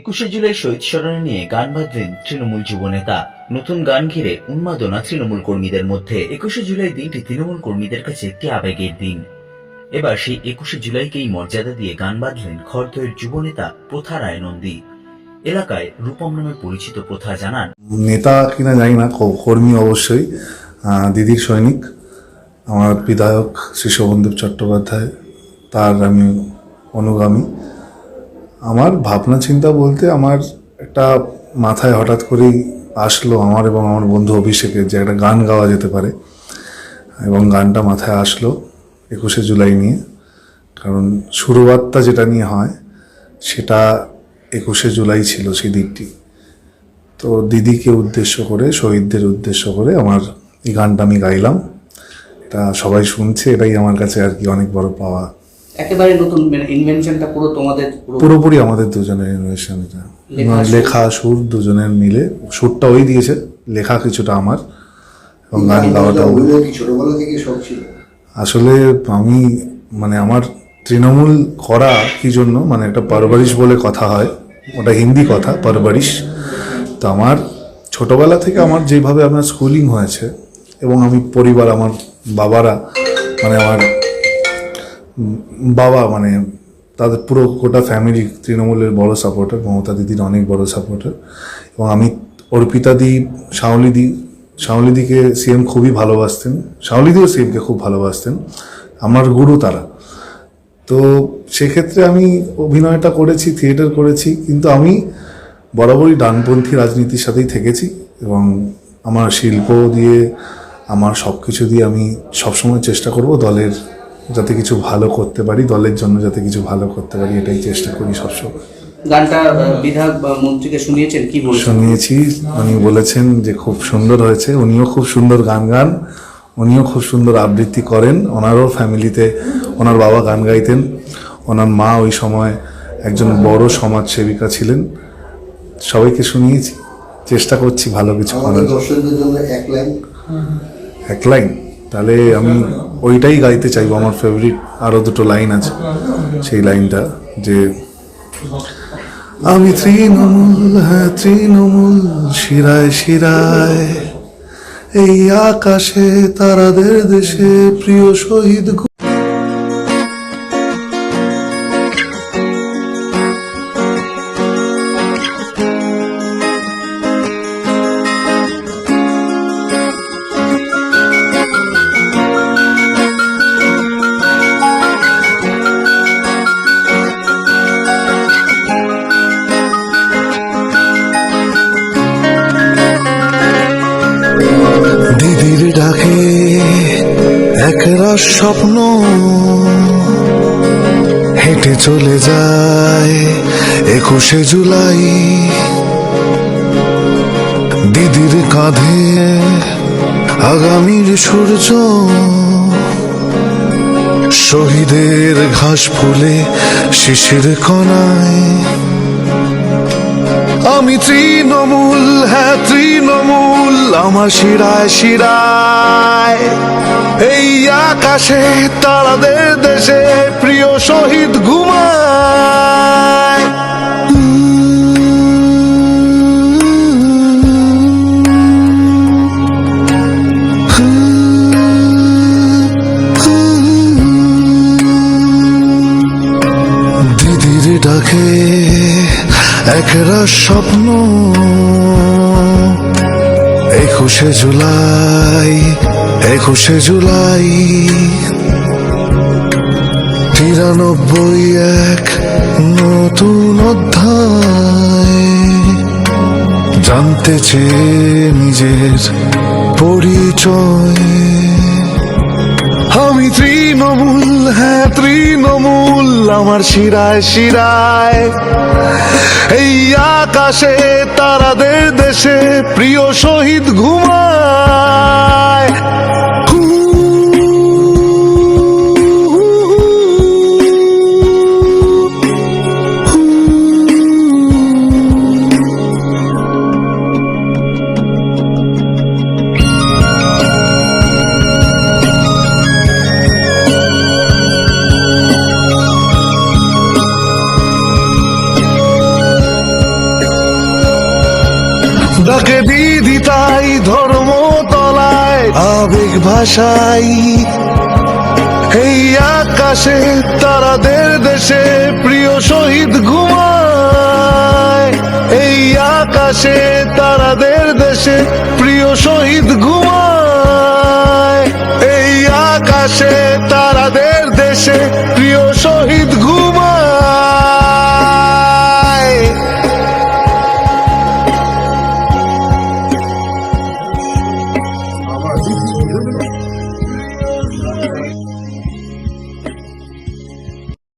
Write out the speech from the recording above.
একুশে জুলাই শহীদ স্মরণে নিয়ে গান বাঁধলেন তৃণমূল যুবনেতা। নতুন গান ঘিরে উন্মাদনা তৃণমূল কর্মীদের মধ্যে। একুশে জুলাই দিনটি তৃণমূল কর্মীদের কাছে একটি আবেগের দিন। এবার সেই একুশে জুলাইকেই মর্যাদা দিয়ে গান বাঁধলেন খড়দয়ের যুবনেতা প্রথা রায় নন্দী এলাকায় রূপম নামে পরিচিত প্রথা জানান, নেতা কিনা জানি না কর্মী অবশ্যই দিদির সৈনিক, আমার বিধায়ক শ্রী শোভনদেব চট্টোপাধ্যায়, তার আমি অনুগামী। আমার ভাবনা চিন্তা বলতে আমার একটা মাথায় হঠাৎ করেই আসলো আমার এবং আমার বন্ধু অভিষেকের যে একটা গান গাওয়া যেতে পারে। এবং গানটা মাথায় আসলো একুশে জুলাই নিয়ে। কারণ শুরুবাতটা যেটা নিয়ে হয়, সেটা একুশে জুলাই ছিল সেই দিকটি তো দিদিকে উদ্দেশ্য করে, শহীদদের উদ্দেশ্য করে আমার এই গানটা আমি গাইলাম। এটা সবাই শুনছে, এটাই আমার কাছে আর কি অনেক বড় পাওয়া একেবারে নতুন ইনভেনশনটা পুরো তোমাদের পুরো পুরোপুরি আমাদের দুজনের ইনভেশন এটা। লেখা, সুর। লেখা সুর দুজনের মিলে। সুরটা ওই দিয়েছে লেখা কিছুটা আমার। এবং গান গাওয়াটা ছোটবেলা থেকে শখ ছিল? আসলে আমি মানে আমার তৃণমূল করা কি জন্য মানে একটা পারবারিশ বলে কথা হয় ওটা হিন্দি কথা পারবারিশ। তো আমার ছোটবেলা থেকে আমার যেভাবে আমার স্কুলিং হয়েছে এবং আমি পরিবার আমার বাবারা মানে আমার বাবা মানে তাদের পুরো গোটা ফ্যামিলি তৃণমূলের বড় সাপোর্টার মমতা দিদির অনেক বড় সাপোর্টার এবং আমি অর্পিতা দি শাওলি দি শাওলি দিকে সিএম খুবই ভালোবাসতেন। শাওলি দিও সিএমকে খুব ভালোবাসতেন। আমার গুরু তারা। তো সেক্ষেত্রে আমি অভিনয়টা করেছি থিয়েটার করেছি, কিন্তু আমি বরাবরই ডানপন্থী রাজনীতির সাথেই থেকেছি এবং আমার শিল্প দিয়ে, আমার সব কিছু দিয়ে আমি সবসময় চেষ্টা করব দলের যাতে কিছু ভালো করতে পারি দলের জন্য যাতে কিছু ভালো করতে পারি এটাই চেষ্টা করি সবসময়। গানটা বিধায়ক বা মন্ত্রীকে শুনিয়েছেন কি বলছেন? শুনিয়েছি উনি বলেছেন যে খুব সুন্দর হয়েছে উনিও খুব সুন্দর গান গান উনিও খুব সুন্দর আবৃত্তি করেন ওনারও ফ্যামিলিতে ওনার বাবা গান গাইতেন ওনার মা ওই সময় একজন বড় সমাজ সেবিকা ছিলেন। সবাইকে শুনিয়েছি চেষ্টা করছি ভালো কিছু করার। এক লাইন। এক লাইন? তাহলে আমি ওইটাই গাইতে চাইব, আমার ফেভারিট আরও দুটো লাইন আছে। সেই লাইনটা যে, আমি তৃণমূল হ্যাঁ তৃণমূল, শিরায় শিরায়। এই আকাশে তারাদের দেশে প্রিয় শহীদ ডাকে একরাশ স্বপ্ন হেঁটে চলে যায় একুশে জুলাই। দিদির কাঁধে আগামীর সূর্য। শহীদের ঘাস ফুলে শিশির কণায়। আমি তৃণমূল হ্যাঁ তৃণমূল। আমার শিরায় শিরায় এই আকাশে তারাদের দেশে প্রিয় শহীদ ঘুমায়। দিদির ডাকে একরা স্বপ্ন একুশে জুলাই একুশে জুলাই তিরানব্বই এক নতুন অধ্যায়। জানতে চেয়ে নিজের পরিচয়। আমি তৃণমূল হ্যাঁ তৃণমূল আমার শিরায় শিরায়। এই আকাশে তারাদের দেশে প্রিয় শহীদ ঘুমায়। ডাকে দিদি তাই ধর্ম তলায় আবেগ ভাষাই এই আকাশে তারাদের দেশে প্রিয় শহীদ ঘুমায়। এই আকাশে তারাদের দেশে প্রিয় শহীদ ঘুমায়। এই আকাশে